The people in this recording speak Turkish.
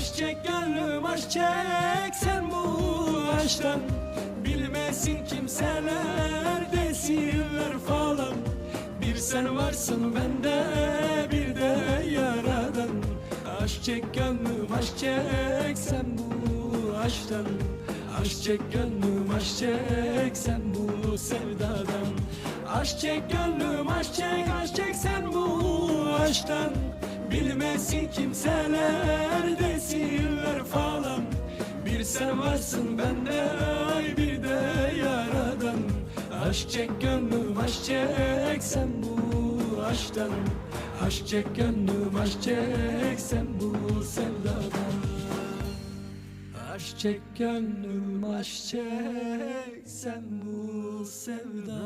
Aşk çek gönlüm aşk çek sen bu aşktan Bilmesin kimseler desinler falan. Bir sen varsın bende bir de yaradan. Aşk çek gönlüm aşk çek sen bu aşktan Aşk çek gönlüm aşk çek sen bu sevdadan. Aşk çek gönlüm aşk çek aşk çek sen bu aşktan Bilmesin kimseler falan Bir sen varsın bende ay bir de yaradan. Aşk çek gönlüm aşk çek sen bu aşktan. Aşk çek gönlüm aşk çek sen bu sevdadan. Aşk çek gönlüm aşk çek sen bu sevdadan